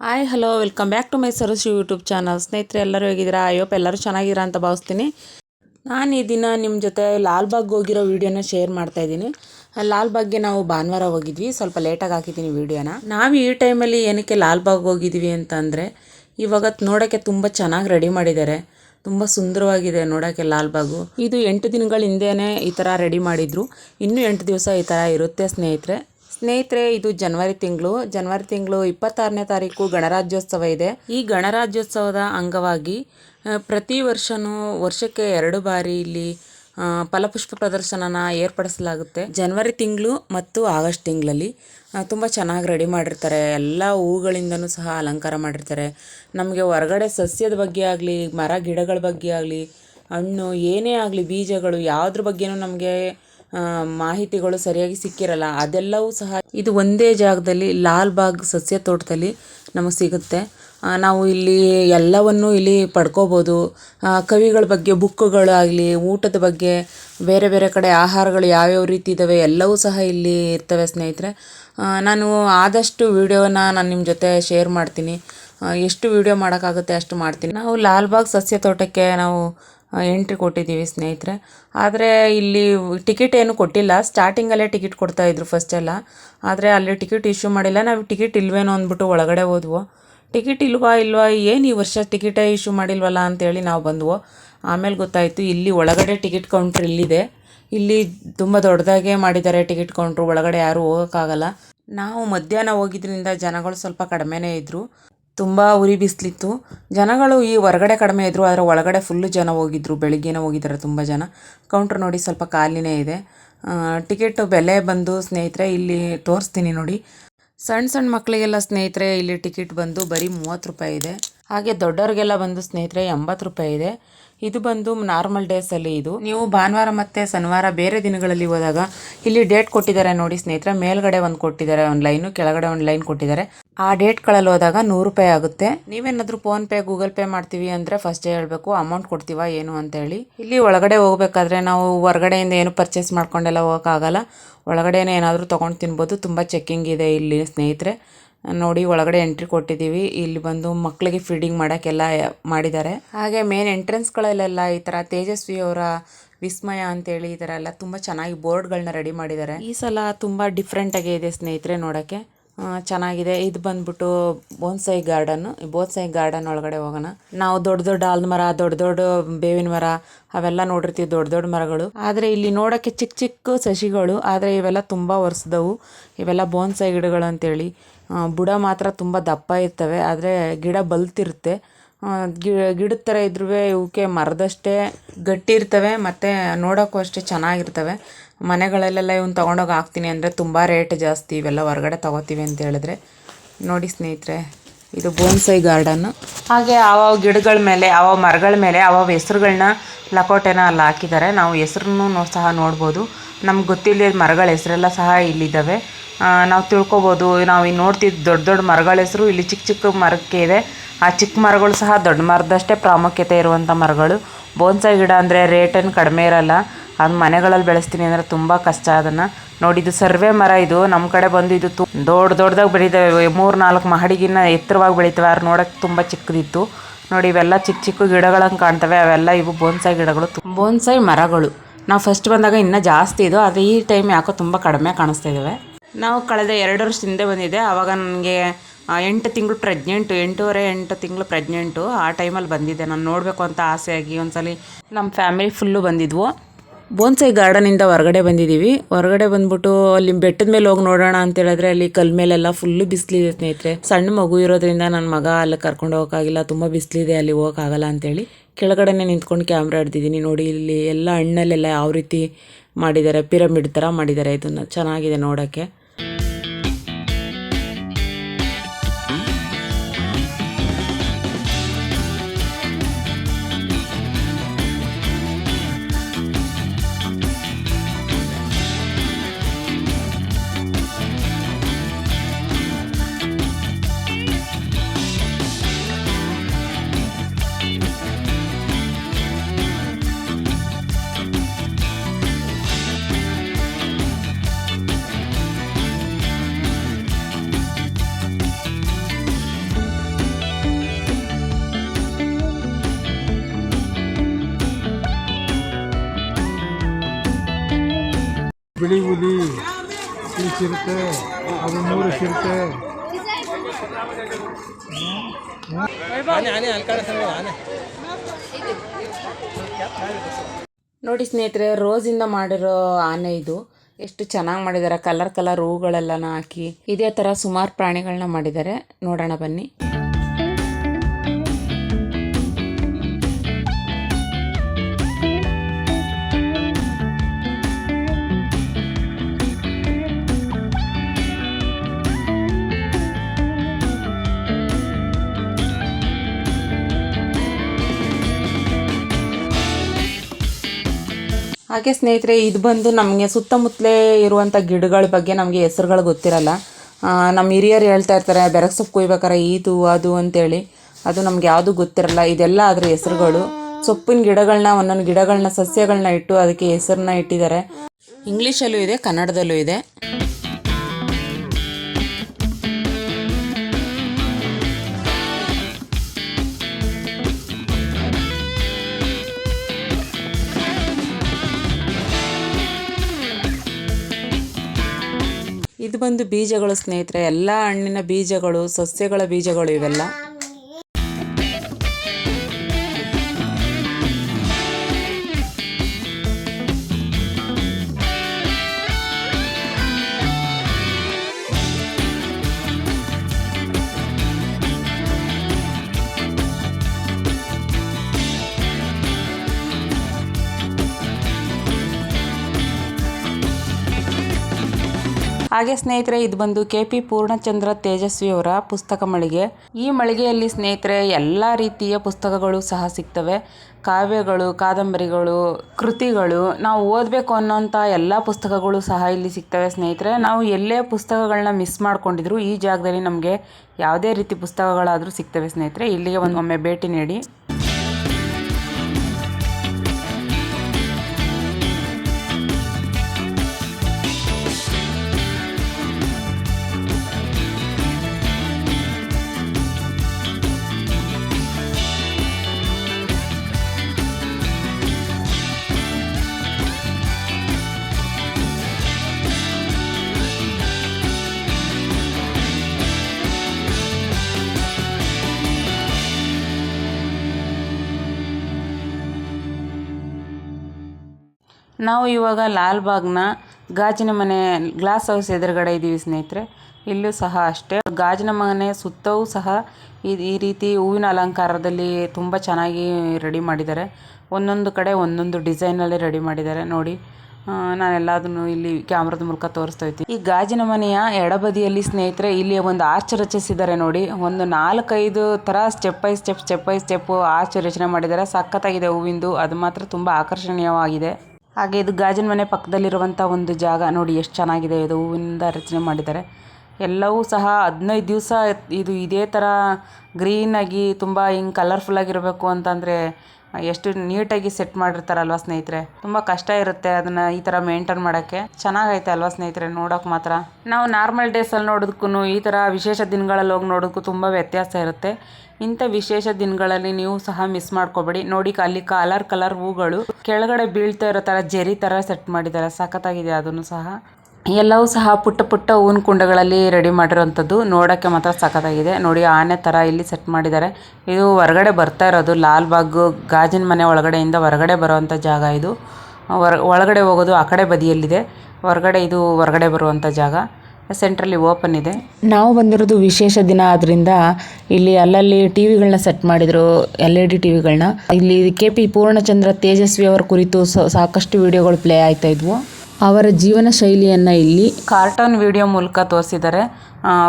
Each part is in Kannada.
Hi hello welcome back to my Saras YouTube channel ಸ್ನೇಹಿತರೆ, ಎಲ್ಲರೂ ಹೇಗಿದ್ದೀರಾ? ಅಯ್ಯೋಪ್ ಎಲ್ಲರೂ ಚೆನ್ನಾಗಿದ್ದೀರಾ ಅಂತ ಭಾವಿಸ್ತೀನಿ. ನಾನು ಈ ದಿನ ನಿಮ್ಮ ಜೊತೆ ಲಾಲ್ಬಾಗ್ ಹೋಗಿರೋ ವೀಡಿಯೋನ ಶೇರ್ ಮಾಡ್ತಾ ಇದ್ದೀನಿ. ಲಾಲ್ಬಾಗ್ಗೆ ನಾವು ಭಾನುವಾರ ಹೋಗಿದ್ವಿ. ಸ್ವಲ್ಪ ಲೇಟಾಗಿ ಹಾಕಿದ್ದೀನಿ ವೀಡಿಯೋನ ನಾವು ಈ ಟೈಮಲ್ಲಿ ಏನಕ್ಕೆ ಲಾಲ್ಬಾಗ್ ಹೋಗಿದ್ವಿ ಅಂತಂದರೆ, ಇವಾಗ ನೋಡೋಕ್ಕೆ ತುಂಬ ಚೆನ್ನಾಗಿ ರೆಡಿ ಮಾಡಿದ್ದಾರೆ. ತುಂಬ ಸುಂದರವಾಗಿದೆ ನೋಡೋಕ್ಕೆ ಲಾಲ್ಬಾಗು ಇದು ಎಂಟು ದಿನಗಳ ಹಿಂದೆಯೇ ಈ ಥರ ರೆಡಿ ಮಾಡಿದರು. ಇನ್ನೂ ಎಂಟು ದಿವಸ ಈ ಥರ ಇರುತ್ತೆ ಸ್ನೇಹಿತರೆ. ಸ್ನೇಹಿತರೆ, ಇದು ಜನವರಿ ತಿಂಗಳು. ಜನವರಿ ತಿಂಗಳು ಇಪ್ಪತ್ತಾರನೇ ತಾರೀಕು ಗಣರಾಜ್ಯೋತ್ಸವ ಇದೆ. ಈ ಗಣರಾಜ್ಯೋತ್ಸವದ ಅಂಗವಾಗಿ ಪ್ರತಿ ವರ್ಷವೂ ವರ್ಷಕ್ಕೆ ಎರಡು ಬಾರಿ ಇಲ್ಲಿ ಫಲಪುಷ್ಪ ಪ್ರದರ್ಶನನ ಏರ್ಪಡಿಸಲಾಗುತ್ತೆ. ಜನವರಿ ತಿಂಗಳು ಮತ್ತು ಆಗಸ್ಟ್ ತಿಂಗಳಲ್ಲಿ ತುಂಬ ಚೆನ್ನಾಗಿ ರೆಡಿ ಮಾಡಿರ್ತಾರೆ. ಎಲ್ಲ ಹೂಗಳಿಂದನೂ ಸಹ ಅಲಂಕಾರ ಮಾಡಿರ್ತಾರೆ. ನಮಗೆ ಹೊರಗಡೆ ಸಸ್ಯದ ಬಗ್ಗೆ ಆಗಲಿ, ಮರ ಗಿಡಗಳ ಬಗ್ಗೆ ಆಗಲಿ, ಹಣ್ಣು ಏನೇ ಆಗಲಿ, ಬೀಜಗಳು ಯಾವುದ್ರ ಬಗ್ಗೆನೂ ನಮಗೆ ಮಾಹಿತಿಗಳು ಸರಿಯಾಗಿ ಸಿಕ್ಕಿರಲ್ಲ, ಅದೆಲ್ಲವೂ ಸಹ ಇದು ಒಂದೇ ಜಾಗದಲ್ಲಿ ಲಾಲ್ಬಾಗ್ ಸಸ್ಯ ತೋಟದಲ್ಲಿ ನಮಗೆ ಸಿಗುತ್ತೆ. ನಾವು ಇಲ್ಲಿ ಎಲ್ಲವನ್ನು ಇಲ್ಲಿ ಪಡ್ಕೋಬೋದು. ಕವಿಗಳ ಬಗ್ಗೆ, ಬುಕ್ಕುಗಳಾಗಲಿ, ಊಟದ ಬಗ್ಗೆ, ಬೇರೆ ಬೇರೆ ಕಡೆ ಆಹಾರಗಳು ಯಾವ್ಯಾವ ರೀತಿ ಇದ್ದಾವೆ ಎಲ್ಲವೂ ಸಹ ಇಲ್ಲಿ ಇರ್ತವೆ ಸ್ನೇಹಿತರೆ. ನಾನು ಆದಷ್ಟು ವಿಡಿಯೋನ ನಾನು ನಿಮ್ಮ ಜೊತೆ ಶೇರ್ ಮಾಡ್ತೀನಿ. ಎಷ್ಟು ವಿಡಿಯೋ ಮಾಡೋಕ್ಕಾಗುತ್ತೆ ಅಷ್ಟು ಮಾಡ್ತೀನಿ. ನಾವು ಲಾಲ್ಬಾಗ್ ಸಸ್ಯ ತೋಟಕ್ಕೆ ನಾವು ಎಂಟ್ರಿ ಕೊಟ್ಟಿದ್ದೀವಿ ಸ್ನೇಹಿತರೆ. ಆದರೆ ಇಲ್ಲಿ ಟಿಕೆಟ್ ಏನು ಕೊಟ್ಟಿಲ್ಲ. ಸ್ಟಾರ್ಟಿಂಗಲ್ಲೇ ಟಿಕೆಟ್ ಕೊಡ್ತಾಯಿದ್ರು ಫಸ್ಟೆಲ್ಲ ಆದರೆ ಅಲ್ಲಿ ಟಿಕೆಟ್ ಇಶ್ಯೂ ಮಾಡಿಲ್ಲ. ನಾವು ಟಿಕೆಟ್ ಇಲ್ವೇನೋ ಅಂದ್ಬಿಟ್ಟು ಒಳಗಡೆ ಹೋದ್ವು. ಟಿಕೆಟ್ ಇಲ್ವಾ ಇಲ್ವಾ, ಏನು ಈ ವರ್ಷ ಟಿಕೆಟೇ ಇಶ್ಯೂ ಮಾಡಿಲ್ವಲ್ಲ ಅಂತೇಳಿ ನಾವು ಬಂದ್ವು. ಆಮೇಲೆ ಗೊತ್ತಾಯಿತು, ಇಲ್ಲಿ ಒಳಗಡೆ ಟಿಕೆಟ್ ಕೌಂಟ್ರ್ ಇಲ್ಲಿದೆ. ಇಲ್ಲಿ ತುಂಬ ದೊಡ್ಡದಾಗೆ ಮಾಡಿದ್ದಾರೆ ಟಿಕೆಟ್ ಕೌಂಟ್ರು ಒಳಗಡೆ ಯಾರೂ ಹೋಗೋಕ್ಕಾಗಲ್ಲ. ನಾವು ಮಧ್ಯಾಹ್ನ ಹೋಗಿದ್ರಿಂದ ಜನಗಳು ಸ್ವಲ್ಪ ಕಡಿಮೆನೇ ಇದ್ದರು ತುಂಬ ಉರಿ ಬಿಸಿಲಿತ್ತು. ಜನಗಳು ಈ ಹೊರಗಡೆ ಕಡಿಮೆ ಇದ್ದರು ಆದರೆ ಒಳಗಡೆ ಫುಲ್ಲು ಜನ ಹೋಗಿದ್ರು. ಬೆಳಿಗ್ಗೆನೇ ಹೋಗಿದ್ದಾರೆ ತುಂಬ ಜನ. ಕೌಂಟ್ರ್ ನೋಡಿ ಸ್ವಲ್ಪ ಖಾಲಿನೇ ಇದೆ. ಟಿಕೆಟ್ ಬೆಲೆ ಬಂದು, ಸ್ನೇಹಿತರೆ, ಇಲ್ಲಿ ತೋರಿಸ್ತೀನಿ ನೋಡಿ. ಸಣ್ಣ ಸಣ್ಣ ಮಕ್ಕಳಿಗೆಲ್ಲ ಸ್ನೇಹಿತರೆ, ಇಲ್ಲಿ ಟಿಕೆಟ್ ಬಂದು ಬರೀ ಮೂವತ್ತು ರೂಪಾಯಿ ಇದೆ. ಹಾಗೆ ದೊಡ್ಡವ್ರಿಗೆಲ್ಲ ಬಂದು ಸ್ನೇಹಿತರೆ, ಎಂಬತ್ತು ರೂಪಾಯಿ ಇದೆ. ಇದು ಬಂದು ನಾರ್ಮಲ್ ಡೇಸಲ್ಲಿ ಇದು. ನೀವು ಭಾನುವಾರ ಮತ್ತು ಶನಿವಾರ ಬೇರೆ ದಿನಗಳಲ್ಲಿ ಹೋದಾಗ, ಇಲ್ಲಿ ಡೇಟ್ ಕೊಟ್ಟಿದ್ದಾರೆ ನೋಡಿ ಸ್ನೇಹಿತರೆ. ಮೇಲ್ಗಡೆ ಒಂದು ಕೊಟ್ಟಿದ್ದಾರೆ, ಒಂದು ಲೈನು ಕೆಳಗಡೆ ಒಂದು ಲೈನ್ ಕೊಟ್ಟಿದ್ದಾರೆ. ಆ ಡೇಟ್ಗಳಲ್ಲಿ ಹೋದಾಗ ನೂರು ರೂಪಾಯಿ ಆಗುತ್ತೆ. ನೀವೇನಾದರೂ ಫೋನ್ ಪೇ ಗೂಗಲ್ ಪೇ ಮಾಡ್ತೀವಿ ಅಂದರೆ ಫಸ್ಟ್ ಹೇಳಬೇಕು ಅಮೌಂಟ್ ಕೊಡ್ತೀವಾ ಏನು ಅಂತೇಳಿ ಇಲ್ಲಿ ಒಳಗಡೆ ಹೋಗ್ಬೇಕಾದ್ರೆ ನಾವು ಹೊರಗಡೆಯಿಂದ ಏನು ಪರ್ಚೇಸ್ ಮಾಡ್ಕೊಂಡೆಲ್ಲ ಹೋಗೋಕ್ಕಾಗಲ್ಲ. ಒಳಗಡೆನೇ ಏನಾದರೂ ತೊಗೊಂಡು ತಿನ್ಬೋದು. ತುಂಬ ಚೆಕ್ಕಿಂಗ್ ಇದೆ ಇಲ್ಲಿ ಸ್ನೇಹಿತರೆ. ನೋಡಿ, ಒಳಗಡೆ ಎಂಟ್ರಿ ಕೊಟ್ಟಿದ್ದೀವಿ. ಇಲ್ಲಿ ಬಂದು ಮಕ್ಕಳಿಗೆ ಫೀಡಿಂಗ್ ಮಾಡೋಕ್ಕೆಲ್ಲ ಮಾಡಿದ್ದಾರೆ. ಹಾಗೆ ಮೇನ್ ಎಂಟ್ರೆನ್ಸ್ಗಳಲ್ಲೆಲ್ಲ ಈ ಥರ ತೇಜಸ್ವಿ ಅವರ ವಿಸ್ಮಯ ಅಂತೇಳಿ ಈ ಥರ ಎಲ್ಲ ತುಂಬ ಚೆನ್ನಾಗಿ ಬೋರ್ಡ್ಗಳನ್ನ ರೆಡಿ ಮಾಡಿದ್ದಾರೆ. ಈ ಸಲ ತುಂಬ ಡಿಫ್ರೆಂಟಾಗೇ ಇದೆ ಸ್ನೇಹಿತರೆ ನೋಡೋಕ್ಕೆ. ಚೆನ್ನಾಗಿದೆ. ಇದು ಬಂದ್ಬಿಟ್ಟು ಬೋನ್ಸೈ ಗಾರ್ಡನ್. ಬೋನ್ಸೈ ಗಾರ್ಡನ್ ಒಳಗಡೆ ಹೋಗೋಣ. ನಾವು ದೊಡ್ಡ ದೊಡ್ಡ ಆಲದ ಮರ, ದೊಡ್ಡ ದೊಡ್ಡ ಬೇವಿನ ಮರ, ಅವೆಲ್ಲ ನೋಡಿರ್ತೀವಿ, ದೊಡ್ಡ ದೊಡ್ಡ ಮರಗಳು. ಆದರೆ ಇಲ್ಲಿ ನೋಡೋಕ್ಕೆ ಚಿಕ್ಕ ಚಿಕ್ಕ ಸಸಿಗಳು, ಆದರೆ ಇವೆಲ್ಲ ತುಂಬ ವರ್ಷದವು ಇವೆಲ್ಲ ಬೋನ್ಸೈ ಗಿಡಗಳು ಅಂತೇಳಿ. ಬುಡ ಮಾತ್ರ ತುಂಬ ದಪ್ಪ ಇರ್ತವೆ, ಆದರೆ ಗಿಡ ಬಲ್ತಿರುತ್ತೆ. ಗಿ, ಗಿಡದ ಥರ ಇದ್ರೂ ಇವಕ್ಕೆ ಮರದಷ್ಟೇ ಗಟ್ಟಿ ಇರ್ತವೆ, ಮತ್ತು ನೋಡೋಕ್ಕೂ ಅಷ್ಟೇ ಚೆನ್ನಾಗಿರ್ತವೆ. ಮನೆಗಳಲ್ಲೆಲ್ಲ ಇವ್ನು ತೊಗೊಂಡೋಗಿ ಹಾಕ್ತೀನಿ ಅಂದರೆ ತುಂಬ ರೇಟ್ ಜಾಸ್ತಿ. ಇವೆಲ್ಲ ಹೊರಗಡೆ ತೊಗೋತೀವಿ ಅಂತ ಹೇಳಿದ್ರೆ. ನೋಡಿ ಸ್ನೇಹಿತರೆ, ಇದು ಬೋನ್ಸೈ ಗಾರ್ಡನ್ನು ಹಾಗೆ ಆವಾವ ಗಿಡಗಳ ಮೇಲೆ, ಆವಾವ ಮರಗಳ ಮೇಲೆ, ಆವಾವ ಹೆಸ್ರುಗಳನ್ನ ಲಕೋಟೆನ ಅಲ್ಲಿ ಹಾಕಿದ್ದಾರೆ. ನಾವು ಹೆಸ್ರನ್ನು ಸಹ ನೋಡ್ಬೋದು. ನಮ್ಗೆ ಗೊತ್ತಿಲ್ಲದ ಮರಗಳ ಹೆಸರೆಲ್ಲ ಸಹ ಇಲ್ಲಿದ್ದಾವೆ ನಾವು ತಿಳ್ಕೊಬೋದು. ನಾವು ಇಲ್ಲಿ ನೋಡ್ತಿದ್ದು ದೊಡ್ಡ ದೊಡ್ಡ ಮರಗಳ ಹೆಸರು ಇಲ್ಲಿ ಚಿಕ್ಕ ಚಿಕ್ಕ ಮರಕ್ಕೆ ಇದೆ ಆ ಚಿಕ್ಕ ಮರಗಳು ಸಹ ದೊಡ್ಡ ಮರದಷ್ಟೇ ಪ್ರಾಮುಖ್ಯತೆ ಇರುವಂಥ ಮರಗಳು. ಬೋನ್ಸಾಯಿ ಗಿಡ ಅಂದರೆ ರೇಟೇನು ಕಡಿಮೆ ಇರಲ್ಲ. ಅದು ಮನೆಗಳಲ್ಲಿ ಬೆಳೆಸ್ತೀನಿ ಅಂದರೆ ತುಂಬ ಕಷ್ಟ ಅದನ್ನು. ನೋಡಿ ಇದು ಸರ್ವೆ ಮರ ಇದು. ನಮ್ಮ ಕಡೆ ಬಂದು ಇದು ತು ದೊಡ್ಡ ದೊಡ್ಡದಾಗಿ ಬೆಳೀತವೆ. ಮೂರು ನಾಲ್ಕು ಮಹಡಿಗಿನ್ನ ಎತ್ತರವಾಗಿ ಬೆಳೀತವೆ. ಅವ್ರು ನೋಡೋಕ್ಕೆ ತುಂಬ ಚಿಕ್ಕದಿತ್ತು. ನೋಡಿ ಇವೆಲ್ಲ ಚಿಕ್ಕ ಚಿಕ್ಕ ಗಿಡಗಳನ್ನು ಕಾಣ್ತವೆ. ಅವೆಲ್ಲ ಇವು ಬೋನ್ಸಾಯಿ ಗಿಡಗಳು. ಬೋನ್ಸಾಯಿ ಮರಗಳು. ನಾವು ಫಸ್ಟ್ ಬಂದಾಗ ಇನ್ನೂ ಜಾಸ್ತಿ ಇದು. ಆದರೆ ಈ ಟೈಮ್ ಯಾಕೋ ತುಂಬ ಕಡಿಮೆ ಕಾಣಿಸ್ತಾ ಇದ್ದಾವೆ ನಾವು ಕಳೆದ ಎರಡು ವರ್ಷದಿಂದ ಹಿಂದೆ ಬಂದಿದ್ದೆ ಆವಾಗ ನನಗೆ ಎಂಟು ತಿಂಗಳು ಪ್ರೆಗ್ನೆಂಟು ಎಂಟೂವರೆ ಎಂಟು ತಿಂಗಳು ಪ್ರೆಗ್ನೆಂಟು ಆ ಟೈಮಲ್ಲಿ ಬಂದಿದ್ದೆ. ನಾನು ನೋಡಬೇಕು ಅಂತ ಆಸೆಯಾಗಿ ಒಂದ್ಸಲಿ ನಮ್ಮ ಫ್ಯಾಮಿಲಿ ಫುಲ್ಲು ಬಂದಿದ್ವು. ಬೋನ್ಸೈ ಗಾರ್ಡನಿಂದ ಹೊರಗಡೆ ಬಂದಿದ್ದೀವಿ ಹೊರಗಡೆ ಬಂದ್ಬಿಟ್ಟು ಅಲ್ಲಿ ಬೆಟ್ಟದ ಮೇಲೆ ಹೋಗಿ ನೋಡೋಣ ಅಂತ ಹೇಳಿದ್ರೆ ಅಲ್ಲಿ ಕಲ್ ಮೇಲೆಲ್ಲ ಫುಲ್ಲು ಬಿಸಿಲಿದೆ ಸ್ನೇಹಿತರೆ. ಸಣ್ಣ ಮಗು ಇರೋದ್ರಿಂದ ನನ್ನ ಮಗ ಅಲ್ಲಿ ಕರ್ಕೊಂಡು ಹೋಗೋಕ್ಕಾಗಿಲ್ಲ ತುಂಬ ಬಿಸಿಲಿದೆ, ಅಲ್ಲಿ ಹೋಗೋಕ್ಕಾಗಲ್ಲ ಅಂತೇಳಿ ಕೆಳಗಡೆನೆ ನಿಂತ್ಕೊಂಡು ಕ್ಯಾಮ್ರಾ ಹಿಡ್ದಿದ್ದೀನಿ. ನೋಡಿ, ಇಲ್ಲಿ ಎಲ್ಲ ಹಣ್ಣಲ್ಲೆಲ್ಲ ಯಾವ ರೀತಿ ಮಾಡಿದ್ದಾರೆ ಪಿರಮಿಡ್ ಥರ ಮಾಡಿದ್ದಾರೆ. ಇದನ್ನು ಚೆನ್ನಾಗಿದೆ ನೋಡೋಕ್ಕೆ. ಈ ಅದು ನೂರು ನೋಡಿ ಸ್ನೇಹಿತರೆ, ರೋಸಿಂದ ಮಾಡಿರೋ ಆನೆ ಇದು. ಎಷ್ಟು ಚೆನ್ನಾಗಿ ಮಾಡಿದ್ದಾರೆ ಕಲರ್ ಕಲರ್ ಹೂಗಳೆಲ್ಲನ ಹಾಕಿ. ಇದೇ ಥರ ಸುಮಾರು ಪ್ರಾಣಿಗಳನ್ನ ಮಾಡಿದ್ದಾರೆ ನೋಡೋಣ ಬನ್ನಿ. ಹಾಗೆ ಸ್ನೇಹಿತರೆ, ಇದು ಬಂದು ನಮಗೆ ಸುತ್ತಮುತ್ತಲೇ ಇರುವಂಥ ಗಿಡಗಳ ಬಗ್ಗೆ ನಮಗೆ ಹೆಸರುಗಳು ಗೊತ್ತಿರಲ್ಲ. ನಮ್ಮ ಹಿರಿಯರು ಹೇಳ್ತಾ ಇರ್ತಾರೆ, ಬೆರಗ್ ಸೊಪ್ಪು ಕೊಯ್ಬೇಕಾರೆ ಇದು ಅದು ಅಂತೇಳಿ. ಅದು ನಮ್ಗೆ ಯಾವುದು ಗೊತ್ತಿರಲ್ಲ, ಇದೆಲ್ಲ ಅದ್ರ ಹೆಸರುಗಳು. ಸೊಪ್ಪಿನ ಗಿಡಗಳನ್ನ ಒಂದೊಂದು ಗಿಡಗಳನ್ನ ಸಸ್ಯಗಳನ್ನ ಇಟ್ಟು ಅದಕ್ಕೆ ಹೆಸರನ್ನ ಇಟ್ಟಿದ್ದಾರೆ. ಇಂಗ್ಲೀಷಲ್ಲೂ ಇದೆ, ಕನ್ನಡದಲ್ಲೂ ಇದೆ. ಬಂದು ಬೀಜಗಳು ಸ್ನೇಹಿತರೆ ಎಲ್ಲ ಹಣ್ಣಿನ ಬೀಜಗಳು ಸಸ್ಯಗಳ ಬೀಜಗಳು ಇವೆಲ್ಲ. ಹಾಗೆ ಸ್ನೇಹಿತರೆ, ಇದು ಬಂದು ಕೆ ಪಿ ಪೂರ್ಣಚಂದ್ರ ತೇಜಸ್ವಿ ಅವರ ಪುಸ್ತಕ ಮಳಿಗೆ. ಈ ಮಳಿಗೆಯಲ್ಲಿ ಸ್ನೇಹಿತರೆ, ಎಲ್ಲ ರೀತಿಯ ಪುಸ್ತಕಗಳು ಸಹ ಸಿಗ್ತವೆ. ಕಾವ್ಯಗಳು, ಕಾದಂಬರಿಗಳು, ಕೃತಿಗಳು, ನಾವು ಓದಬೇಕು ಅನ್ನೋಂಥ ಎಲ್ಲ ಪುಸ್ತಕಗಳು ಸಹ ಇಲ್ಲಿ ಸಿಗ್ತವೆ ಸ್ನೇಹಿತರೆ. ನಾವು ಎಲ್ಲೇ ಪುಸ್ತಕಗಳನ್ನ ಮಿಸ್ ಮಾಡ್ಕೊಂಡಿದ್ರು ಈ ಜಾಗದಲ್ಲಿ ನಮಗೆ ಯಾವುದೇ ರೀತಿ ಪುಸ್ತಕಗಳಾದರೂ ಸಿಗ್ತವೆ ಸ್ನೇಹಿತರೆ. ಇಲ್ಲಿಗೆ ಒಂದು ಭೇಟಿ ನೀಡಿ. ನಾವು ಇವಾಗ ಲಾಲ್ಬಾಗ್ನ ಗಾಜಿನ ಮನೆ, ಗ್ಲಾಸ್ ಹೌಸ್ ಎದುರುಗಡೆ ಇದ್ದೀವಿ ಸ್ನೇಹಿತರೆ. ಇಲ್ಲೂ ಸಹ ಅಷ್ಟೇ. ಗಾಜಿನ ಮನೆ ಸುತ್ತವೂ ಸಹ ಈ ರೀತಿ ಹೂವಿನ ಅಲಂಕಾರದಲ್ಲಿ ತುಂಬ ಚೆನ್ನಾಗಿ ರೆಡಿ ಮಾಡಿದ್ದಾರೆ. ಒಂದೊಂದು ಕಡೆ ಒಂದೊಂದು ಡಿಸೈನಲ್ಲಿ ರೆಡಿ ಮಾಡಿದ್ದಾರೆ. ನೋಡಿ ನಾನೆಲ್ಲದನ್ನು ಇಲ್ಲಿ ಕ್ಯಾಮ್ರದ ಮೂಲಕ ತೋರಿಸ್ತಾ ಇದ್ದೀನಿ ಈ ಗಾಜಿನ ಮನೆಯ ಎಡಬದಿಯಲ್ಲಿ ಸ್ನೇಹಿತರೆ ಇಲ್ಲಿ ಒಂದು ಆರ್ಚ್ ರಚಿಸಿದ್ದಾರೆ ನೋಡಿ. ಒಂದು ನಾಲ್ಕೈದು ಥರ step by step step by step arch ರಚನೆ ಮಾಡಿದ್ದಾರೆ. ಸಖತ್ತಾಗಿದೆ ಹೂವಿಂದು. ಅದು ಮಾತ್ರ ತುಂಬ ಆಕರ್ಷಣೀಯವಾಗಿದೆ. ಹಾಗೆ ಇದು ಗಾಜಿನ ಮನೆ ಪಕ್ಕದಲ್ಲಿರುವಂಥ ಒಂದು ಜಾಗ. ನೋಡಿ ಎಷ್ಟು ಚೆನ್ನಾಗಿದೆ ಇದು. ಹೂವಿನಿಂದ ರಚನೆ ಮಾಡಿದ್ದಾರೆ. ಎಲ್ಲವೂ ಸಹ ಹದಿನೈದು ದಿವಸ ಇದು ಇದೇ ಥರ ಗ್ರೀನಾಗಿ ತುಂಬ ಹಿಂಗೆ ಕಲರ್ಫುಲ್ಲಾಗಿರಬೇಕು ಅಂತಂದರೆ ಎಷ್ಟು ನೀಟಾಗಿ ಸೆಟ್ ಮಾಡಿರ್ತಾರಲ್ವಾ ಸ್ನೇಹಿತರೆ? ತುಂಬ ಕಷ್ಟ ಇರುತ್ತೆ ಅದನ್ನ ಈ ಥರ ಮೇಂಟೈನ್ ಮಾಡೋಕ್ಕೆ. ಚೆನ್ನಾಗೈತೆ ಅಲ್ವಾ ಸ್ನೇಹಿತರೆ ನೋಡೋಕೆ ಮಾತ್ರ. ನಾವು ನಾರ್ಮಲ್ ಡೇಸಲ್ಲಿ ನೋಡೋದಕ್ಕೂ ಈ ಥರ ವಿಶೇಷ ದಿನಗಳಲ್ಲಿ ಹೋಗಿ ನೋಡೋದಕ್ಕೂ ತುಂಬ ವ್ಯತ್ಯಾಸ ಇರುತ್ತೆ. ಇಂಥ ವಿಶೇಷ ದಿನಗಳಲ್ಲಿ ನೀವು ಸಹ ಮಿಸ್ ಮಾಡ್ಕೋಬೇಡಿ. ನೋಡಿ ಅಲ್ಲಿ ಕಲರ್ ಕಲರ್ ಹೂಗಳು. ಕೆಳಗಡೆ ಬೀಳ್ತಾ ಇರೋ ಥರ ಜೆರಿ ತರ ಸೆಟ್ ಮಾಡಿದ್ದಾರೆ. ಸಖತ್ತಾಗಿದೆ ಅದನ್ನು ಸಹ. ಎಲ್ಲವೂ ಸಹ ಪುಟ್ಟ ಪುಟ್ಟ ಹೂವಿನ ಕುಂಡಗಳಲ್ಲಿ ರೆಡಿ ಮಾಡಿರೋವಂಥದ್ದು. ನೋಡೋಕ್ಕೆ ಮಾತ್ರ ಸಖತ್ತಾಗಿದೆ. ನೋಡಿ, ಆನೆ ಥರ ಇಲ್ಲಿ ಸೆಟ್ ಮಾಡಿದ್ದಾರೆ. ಇದು ಹೊರಗಡೆ ಬರ್ತಾ ಇರೋದು. ಲಾಲ್ ಬಾಗ್ ಗಾಜಿನ ಮನೆ ಒಳಗಡೆಯಿಂದ ಹೊರಗಡೆ ಬರುವಂಥ ಜಾಗ ಇದು. ಹೊರ, ಒಳಗಡೆ ಹೋಗೋದು ಆ ಕಡೆ ಬದಿಯಲ್ಲಿದೆ. ಹೊರಗಡೆ ಇದು ಹೊರಗಡೆ ಬರುವಂಥ ಜಾಗ. ಸೆಂಟ್ರಲ್ಲಿ ಓಪನ್ ಇದೆ. ನಾವು ಬಂದಿರೋದು ವಿಶೇಷ ದಿನ ಆದ್ರಿಂದ ಇಲ್ಲಿ ಅಲ್ಲಲ್ಲಿ ಟಿ ವಿಗಳನ್ನ ಸೆಟ್ ಮಾಡಿದ್ರು ಎಲ್ ಇ ಡಿ ಟಿ ವಿಗಳನ್ನ ಇಲ್ಲಿ ಕೆ ಪಿ ಪೂರ್ಣಚಂದ್ರ ತೇಜಸ್ವಿ ಅವರ ಕುರಿತು ಸಾಕಷ್ಟು ವಿಡಿಯೋಗಳು ಪ್ಲೇ ಆಯ್ತಾ ಇದ್ವು. ಅವರ ಜೀವನ ಶೈಲಿಯನ್ನು ಇಲ್ಲಿ ಕಾರ್ಟೂನ್ ವಿಡಿಯೋ ಮೂಲಕ ತೋರಿಸಿದ್ದಾರೆ.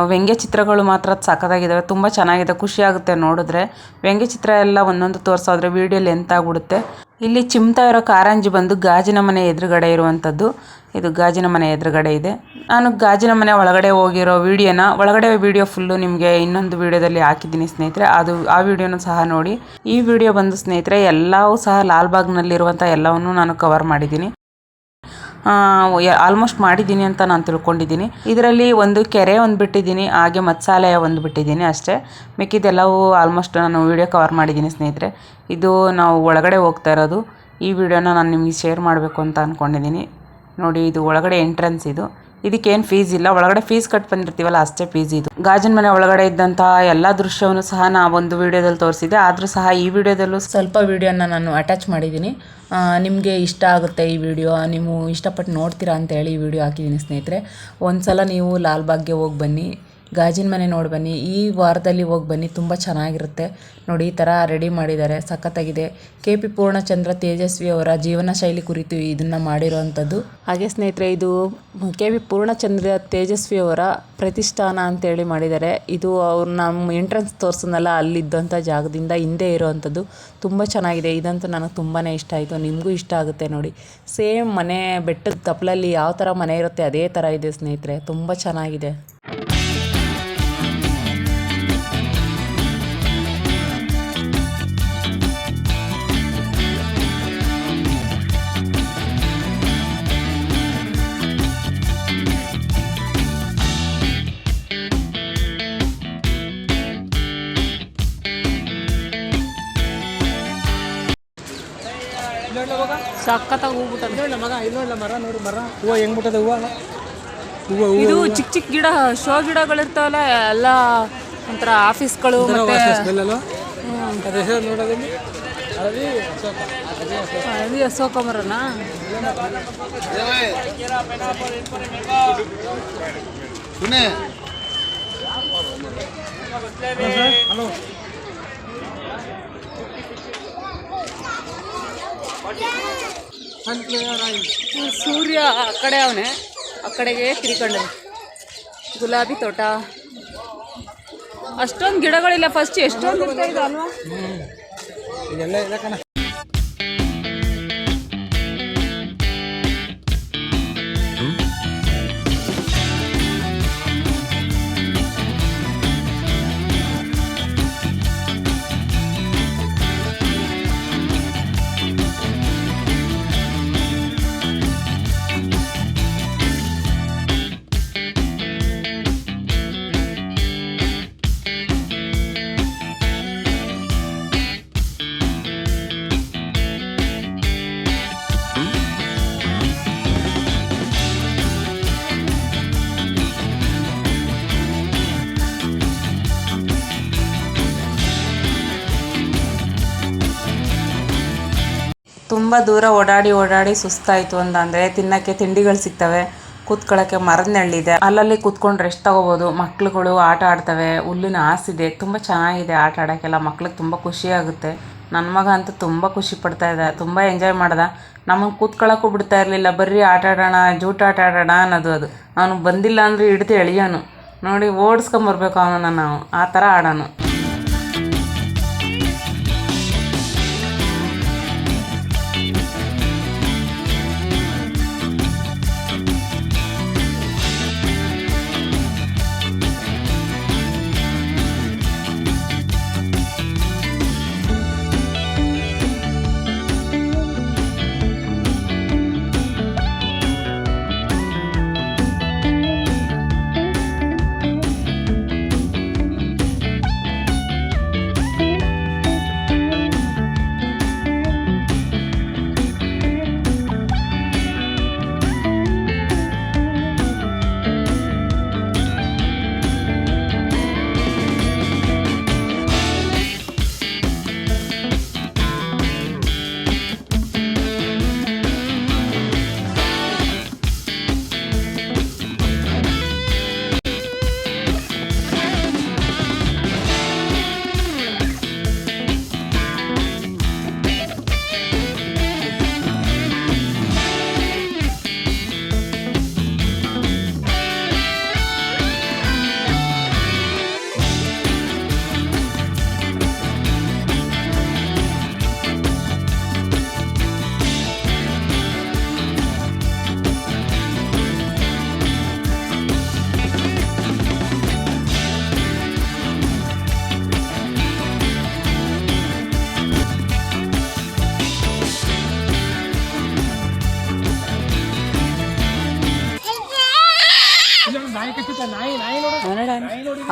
ವ್ಯಂಗ್ಯ ಚಿತ್ರಗಳು ಮಾತ್ರ ಸಖತ್ತಾಗಿದ್ದಾವೆ ತುಂಬ ಚೆನ್ನಾಗಿದೆ. ಖುಷಿ ಆಗುತ್ತೆ ನೋಡಿದ್ರೆ. ವ್ಯಂಗ್ಯ ಚಿತ್ರ ಎಲ್ಲ ಒಂದೊಂದು ತೋರಿಸೋದ್ರೆ ವಿಡಿಯೋ ಲೆಂತ್ ಆಗ್ಬಿಡುತ್ತೆ. ಇಲ್ಲಿ ಚಿಮ್ತಾ ಇರೋ ಕಾರಂಜಿ ಬಂದು ಗಾಜಿನ ಮನೆ ಎದುರುಗಡೆ ಇರುವಂಥದ್ದು ಇದು ಗಾಜಿನ ಮನೆ ಎದುರುಗಡೆ ಇದೆ. ನಾನು ಗಾಜಿನ ಮನೆ ಒಳಗಡೆ ಹೋಗಿರೋ ವಿಡಿಯೋನ, ಒಳಗಡೆ ವಿಡಿಯೋ ಫುಲ್ಲು ನಿಮಗೆ ಇನ್ನೊಂದು ವಿಡಿಯೋದಲ್ಲಿ ಹಾಕಿದ್ದೀನಿ ಸ್ನೇಹಿತರೆ. ಅದು, ಆ ವಿಡಿಯೋನ ಸಹ ನೋಡಿ. ಈ ವಿಡಿಯೋ ಬಂದು ಸ್ನೇಹಿತರೆ, ಎಲ್ಲವೂ ಸಹ ಲಾಲ್ಬಾಗ್ನಲ್ಲಿರುವಂಥ ಎಲ್ಲವನ್ನೂ ನಾನು ಕವರ್ ಮಾಡಿದ್ದೀನಿ. ಆಲ್ಮೋಸ್ಟ್ ಮಾಡಿದ್ದೀನಿ ಅಂತ ನಾನು ತಿಳ್ಕೊಂಡಿದ್ದೀನಿ. ಇದರಲ್ಲಿ ಒಂದು ಕೆರೆ ಒಂದು ಬಿಟ್ಟಿದ್ದೀನಿ ಹಾಗೆ ಮತ್ಸಾಲಯ ಒಂದು ಬಿಟ್ಟಿದ್ದೀನಿ ಅಷ್ಟೇ. ಮಿಕ್ಕಿದೆಲ್ಲವೂ ಆಲ್ಮೋಸ್ಟ್ ನಾನು ವಿಡಿಯೋ ಕವರ್ ಮಾಡಿದ್ದೀನಿ ಸ್ನೇಹಿತರೆ. ಇದು ನಾವು ಒಳಗಡೆ ಹೋಗ್ತಾ ಇರೋದು. ಈ ವಿಡಿಯೋನ ನಾನು ನಿಮಗೆ ಶೇರ್ ಮಾಡಬೇಕು ಅಂತ ಅಂದ್ಕೊಂಡಿದ್ದೀನಿ ನೋಡಿ, ಇದು ಒಳಗಡೆ ಎಂಟ್ರೆನ್ಸ್ ಇದು. ಇದಕ್ಕೇನು ಫೀಸ್ ಇಲ್ಲ. ಒಳಗಡೆ ಫೀಸ್ ಕಟ್ ಬಂದಿರ್ತೀವಲ್ಲ, ಅಷ್ಟೇ ಫೀಸ್ ಇದು. ಗಾಜಿನ ಮನೆ ಒಳಗಡೆ ಇದ್ದಂತಹ ಎಲ್ಲ ದೃಶ್ಯವನ್ನು ಸಹ ನಾ ಒಂದು ವಿಡಿಯೋದಲ್ಲಿ ತೋರಿಸಿದೆ ಆದರೂ ಸಹ ಈ ವಿಡಿಯೋದಲ್ಲೂ ಸ್ವಲ್ಪ ವಿಡಿಯೋನ ನಾನು ಅಟ್ಯಾಚ್ ಮಾಡಿದ್ದೀನಿ. ನಿಮಗೆ ಇಷ್ಟ ಆಗುತ್ತೆ ಈ ವಿಡಿಯೋ, ನೀವು ಇಷ್ಟಪಟ್ಟು ನೋಡ್ತೀರಾ ಅಂತ ಹೇಳಿ ಈ ವಿಡಿಯೋ ಹಾಕಿದ್ದೀನಿ ಸ್ನೇಹಿತರೆ. ಒಂದ್ಸಲ ನೀವು ಲಾಲ್ಬಾಗ್ಗೆ ಹೋಗಿ ಬನ್ನಿ. ಗಾಜಿನ ಮನೆ ನೋಡಿ ಬನ್ನಿ. ಈ ವಾರದಲ್ಲಿ ಹೋಗಿ ಬನ್ನಿ. ತುಂಬ ಚೆನ್ನಾಗಿರುತ್ತೆ. ನೋಡಿ, ಈ ಥರ ರೆಡಿ ಮಾಡಿದ್ದಾರೆ. ಸಖತ್ತಾಗಿದೆ. ಕೆ ಪಿ ಪೂರ್ಣಚಂದ್ರ ತೇಜಸ್ವಿ ಅವರ ಜೀವನ ಶೈಲಿ ಕುರಿತು ಇದನ್ನು ಮಾಡಿರೋವಂಥದ್ದು. ಹಾಗೆ ಸ್ನೇಹಿತರೆ, ಇದು ಕೆ ಪಿ ಪೂರ್ಣಚಂದ್ರ ತೇಜಸ್ವಿ ಅವರ ಪ್ರತಿಷ್ಠಾನ ಅಂತೇಳಿ ಮಾಡಿದ್ದಾರೆ. ಇದು ಅವ್ರು ನಮ್ಮ ಎಂಟ್ರೆನ್ಸ್ ತೋರಿಸೋನಲ್ಲ ಅಲ್ಲಿದ್ದಂಥ ಜಾಗದಿಂದ ಹಿಂದೆ ಇರೋವಂಥದ್ದು. ತುಂಬ ಚೆನ್ನಾಗಿದೆ. ಇದಂತೂ ನನಗೆ ತುಂಬಾ ಇಷ್ಟ ಆಯಿತು. ನಿಮಗೂ ಇಷ್ಟ ಆಗುತ್ತೆ ನೋಡಿ. ಸೇಮ್ ಮನೆ ಬೆಟ್ಟದ ತಪ್ಪಲಲ್ಲಿ ಯಾವ ಥರ ಮನೆ ಇರುತ್ತೆ, ಅದೇ ಥರ ಇದೆ ಸ್ನೇಹಿತರೆ. ತುಂಬ ಚೆನ್ನಾಗಿದೆ. ಸಖತ್ತಾಗಿ ಹೂಬಿಟ್ಟದ ಮಗ ಮಗ ಇಲ್ಲ ಮರ ನೋಡಿ ಮರ. ಹೂವು ಹೆಂಗ್ ಬಿಟ್ಟದ ಹೂವು? ಹೂವು ಇದು ಚಿಕ್ಕ ಚಿಕ್ಕ ಗಿಡ ಶೋ ಗಿಡಗಳಿರ್ತಾವಲ್ಲ ಎಲ್ಲ ಒಂಥರ ಆಫೀಸ್ಗಳು ಮತ್ತೆ ನೋಡೋದಲ್ಲಿ ಅದು ಅಶೋಕ. ಮರನಾ ಹಲೋ. ಸೂರ್ಯ ಆ ಕಡೆ ಅವನೇ. ಆ ಕಡೆಗೆ ತಿರ್ಕೊಂಡ ಗುಲಾಬಿ ತೋಟ. ಅಷ್ಟೊಂದು ಗಿಡಗಳಿಲ್ಲ ಫಸ್ಟ್ ಎಷ್ಟೊಂದು ಇರ್ತಾ ಇದೆ ಅಲ್ವಾ? ತುಂಬ ದೂರ ಓಡಾಡಿ ಓಡಾಡಿ ಸುಸ್ತಾಯಿತು ಅಂತಂದರೆ ತಿನ್ನೋಕ್ಕೆ ತಿಂಡಿಗಳು ಸಿಗ್ತವೆ ಕೂತ್ಕೊಳ್ಳೋಕ್ಕೆ ಮರದ ನೆಳ್ಳಿದೆ ಅಲ್ಲಲ್ಲಿ ಕೂತ್ಕೊಂಡು ರೆಸ್ಟ್ ತಗೋಬೋದು. ಮಕ್ಳುಗಳು ಆಟ ಆಡ್ತವೆ, ಹುಲ್ಲಿನ ಆಸಿದೆ ತುಂಬ ಚೆನ್ನಾಗಿದೆ ಆಟ ಆಡೋಕ್ಕೆಲ್ಲ. ಮಕ್ಳಿಗೆ ತುಂಬ ಖುಷಿ ಆಗುತ್ತೆ. ನನ್ನ ಮಗ ಅಂತೂ ತುಂಬ ಖುಷಿ ಪಡ್ತಾ ಇದೆ ತುಂಬ ಎಂಜಾಯ್ ಮಾಡ್ದ. ನಮಗೆ ಕೂತ್ಕೊಳ್ಳೋಕ್ಕೂ ಬಿಡ್ತಾ ಇರಲಿಲ್ಲ. ಬರ್ರಿ ಆಟ ಆಡೋಣ, ಜೂಟ್ ಆಟ ಆಡೋಣ ಅನ್ನೋದು ಅದು. ಅವನು ಬಂದಿಲ್ಲ ಅಂದರೆ ಹಿಡ್ದು ಎಳಿಯೋನು. ನೋಡಿ ಓಡಿಸ್ಕೊಂಬರ್ಬೇಕು ಅವನನ್ನು ನಾವು. ಆ ಥರ ಆಡೋನು.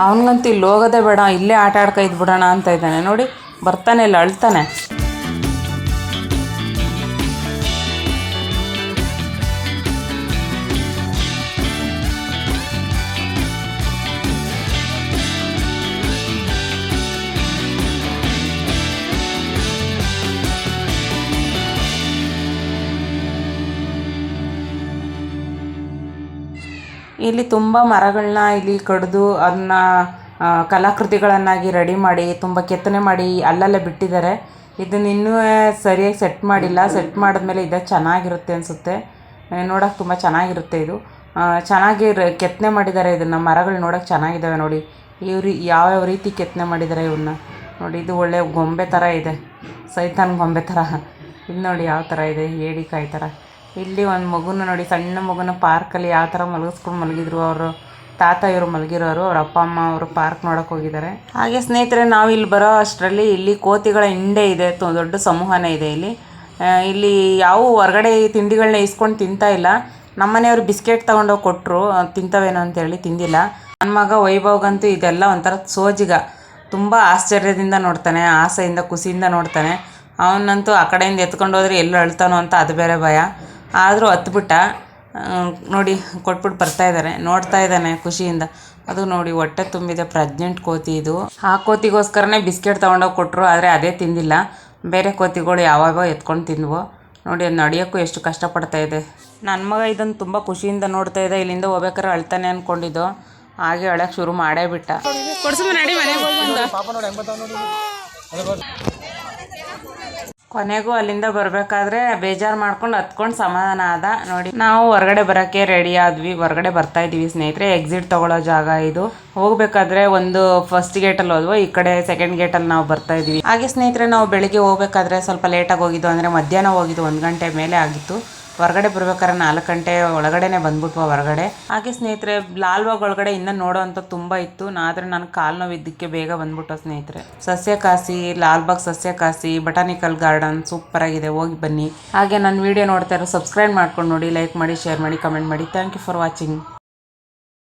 ಅವನಿಗಂತೂ ಇಲ್ಲಿ ಹೋಗೋದೇ ಬೇಡ ಇಲ್ಲೇ ಆಟ ಆಡ್ಕೊ ಇದ್ಬಿಡೋಣ ಅಂತ ಇದ್ದಾನೆ. ನೋಡಿ ಬರ್ತಾನೆ ಇಲ್ಲ ಅಳ್ತಾನೆ. ಇಲ್ಲಿ ತುಂಬ ಮರಗಳನ್ನ ಇಲ್ಲಿ ಕಡಿದು ಅದನ್ನ ಕಲಾಕೃತಿಗಳನ್ನಾಗಿ ರೆಡಿ ಮಾಡಿ, ತುಂಬ ಕೆತ್ತನೆ ಮಾಡಿ ಅಲ್ಲಲ್ಲೇ ಬಿಟ್ಟಿದ್ದಾರೆ. ಇದನ್ನ ಇನ್ನೂ ಸರಿಯಾಗಿ ಸೆಟ್ ಮಾಡಿಲ್ಲ. ಸೆಟ್ ಮಾಡಿದ್ಮೇಲೆ ಇದೇ ಚೆನ್ನಾಗಿರುತ್ತೆ ಅನಿಸುತ್ತೆ. ನೋಡೋಕೆ ತುಂಬ ಚೆನ್ನಾಗಿರುತ್ತೆ ಇದು. ಚೆನ್ನಾಗಿ ಕೆತ್ತನೆ ಮಾಡಿದ್ದಾರೆ ಇದನ್ನು. ಮರಗಳು ನೋಡೋಕೆ ಚೆನ್ನಾಗಿದ್ದಾವೆ ನೋಡಿ. ಇವ್ರು ಯಾವ್ಯಾವ ರೀತಿ ಕೆತ್ತನೆ ಮಾಡಿದ್ದಾರೆ ಇವನ್ನ ನೋಡಿ, ಇದು ಒಳ್ಳೆ ಗೊಂಬೆ ಥರ ಇದೆ. ಸೈತಾನ್ ಗೊಂಬೆ ಥರ ಇದು ನೋಡಿ ಯಾವ ಥರ ಇದೆ. ಏಡಿಕಾಯಿ ಥರ ಇಲ್ಲಿ ಒಂದು ಮಗುನ ನೋಡಿ, ಸಣ್ಣ ಮಗುನ ಪಾರ್ಕಲ್ಲಿ ಯಾವ ತರ ಮಲಗಿಸ್ಕೊಂಡು ಮಲಗಿದ್ರು ಅವರು. ತಾತ ಇವರು ಮಲಗಿರೋರು, ಅವ್ರ ಅಪ್ಪ, ಅಮ್ಮ ಅವರು ಪಾರ್ಕ್ ನೋಡೋಕೆ ಹೋಗಿದ್ದಾರೆ. ಹಾಗೆ ಸ್ನೇಹಿತರೆ, ನಾವು ಇಲ್ಲಿ ಬರೋ ಅಷ್ಟರಲ್ಲಿ ಇಲ್ಲಿ ಕೋತಿಗಳ ಹಿಂಡೆ ಇದೆ ದೊಡ್ಡ ಸಮೂಹನೇ ಇದೆ ಇಲ್ಲಿ. ಇಲ್ಲಿ ಯಾವ ಹೊರಗಡೆ ತಿಂಡಿಗಳನ್ನ ಇಸ್ಕೊಂಡು ತಿಂತಾ ಇಲ್ಲ. ನಮ್ಮನೆಯವರು ಬಿಸ್ಕೆಟ್ ತೊಗೊಂಡೋಗಿ ಕೊಟ್ಟರು ತಿಂತವೇನೋ ಅಂತೇಳಿ ತಿಂದಿಲ್ಲ. ನನ್ನ ಮಗ ವೈಭವ್ಗಂತೂ ಇದೆಲ್ಲ ಒಂಥರ ಸೋಜಿಗ. ತುಂಬ ಆಶ್ಚರ್ಯದಿಂದ ನೋಡ್ತಾನೆ, ಆಸೆಯಿಂದ, ಖುಷಿಯಿಂದ ನೋಡ್ತಾನೆ. ಅವನಂತೂ ಆ ಕಡೆಯಿಂದ ಎತ್ಕೊಂಡು ಹೋದ್ರೆ ಎಲ್ಲಿ ಅಳ್ತಾನೋ ಅಂತ ಅದು ಬೇರೆ ಭಯ. ಆದರೂ ಹತ್ಬಿಟ್ಟ ನೋಡಿ ಕೊಟ್ಬಿಟ್ಟು ಬರ್ತಾ ಇದ್ದಾರೆ ನೋಡ್ತಾ ಇದ್ದಾನೆ ಖುಷಿಯಿಂದ. ಅದು ನೋಡಿ ಹೊಟ್ಟೆ ತುಂಬಿದೆ ಪ್ರೆಗ್ನೆಂಟ್ ಕೋತಿ ಇದು. ಆ ಕೋತಿಗೋಸ್ಕರನೇ ಬಿಸ್ಕೆಟ್ ತೊಗೊಂಡೋಗಿ ಕೊಟ್ಟರು ಆದರೆ ಅದೇ ತಿಂದಿಲ್ಲ. ಬೇರೆ ಕೋತಿಗಳು ಯಾವಾಗ ಎತ್ಕೊಂಡು ತಿಂದ್ವು. ನೋಡಿ ಅದು ನಡೆಯೋಕ್ಕೂ ಎಷ್ಟು ಕಷ್ಟಪಡ್ತಾ ಇದೆ. ನನ್ನ ಮಗ ಇದನ್ನು ತುಂಬ ಖುಷಿಯಿಂದ ನೋಡ್ತಾ ಇದೆ ಇಲ್ಲಿಂದ ಹೋಗ್ಬೇಕಾದ್ರೆ ಅಳ್ತಾನೆ ಅಂದ್ಕೊಂಡಿದ್ದು ಹಾಗೆ ಅಳಕ್ಕೆ ಶುರು ಮಾಡೇ ಬಿಟ್ಟ. ಕೊನೆಗೂ ಅಲ್ಲಿಂದ ಬರಬೇಕಾದ್ರೆ ಬೇಜಾರು ಮಾಡ್ಕೊಂಡು ಹತ್ಕೊಂಡು ಸಮಾಧಾನ ಆದ. ನೋಡಿ, ನಾವು ಹೊರಗಡೆ ಬರೋಕ್ಕೆ ರೆಡಿ ಆದ್ವಿ. ಹೊರಗಡೆ ಬರ್ತಾ ಇದ್ದೀವಿ ಸ್ನೇಹಿತರೆ. ಎಕ್ಸಿಟ್ ತೊಗೊಳ್ಳೋ ಜಾಗ ಇದು. ಹೋಗಬೇಕಾದ್ರೆ ಒಂದು ಫಸ್ಟ್ ಗೇಟಲ್ಲಿ ಹೋದ್ವು, ಈ ಕಡೆ ಸೆಕೆಂಡ್ ಗೇಟಲ್ಲಿ ನಾವು ಬರ್ತಾ ಇದ್ವಿ ಹಾಗೆ ಸ್ನೇಹಿತರೆ, ನಾವು ಬೆಳಿಗ್ಗೆ ಹೋಗ್ಬೇಕಾದ್ರೆ ಸ್ವಲ್ಪ ಲೇಟಾಗಿ ಹೋಗಿದ್ದು ಅಂದರೆ ಮಧ್ಯಾಹ್ನ ಹೋಗಿದ್ದು ಒಂದು ಗಂಟೆ ಮೇಲೆ ಆಗಿತ್ತು. ಹೊರಗಡೆ ಬರ್ಬೇಕಾದ್ರೆ ನಾಲ್ಕು ಗಂಟೆ ಒಳಗಡೆನೆ ಬಂದ್ಬಿಟ್ವ ಹೊರಗಡೆ. ಹಾಗೆ ಸ್ನೇಹಿತರೆ, ಲಾಲ್ಬಾಗ್ ಒಳಗಡೆ ಇನ್ನೂ ನೋಡೋ ತುಂಬಾ ತುಂಬ ಇತ್ತು. ನಾದ್ರೆ ನಾನು ಕಾಲು ನೋವು ಇದ್ದಕ್ಕೆ ಬೇಗ ಬಂದ್ಬಿಟ್ಟು ಸ್ನೇಹಿತರೆ. ಸಸ್ಯಕಾಸಿ, ಲಾಲ್ಬಾಗ್ ಸಸ್ಯಕಾಸಿ, ಬಟಾನಿಕಲ್ ಗಾರ್ಡನ್ ಸೂಪರ್ ಆಗಿದೆ, ಹೋಗಿ ಬನ್ನಿ. ಹಾಗೆ ನನ್ನ ವಿಡಿಯೋ ನೋಡ್ತಾ ಇರೋ, ಸಬ್ಸ್ಕ್ರೈಬ್ ಮಾಡ್ಕೊಂಡು ನೋಡಿ ಲೈಕ್ ಮಾಡಿ ಶೇರ್ ಮಾಡಿ ಕಮೆಂಟ್ ಮಾಡಿ. Thank you for watching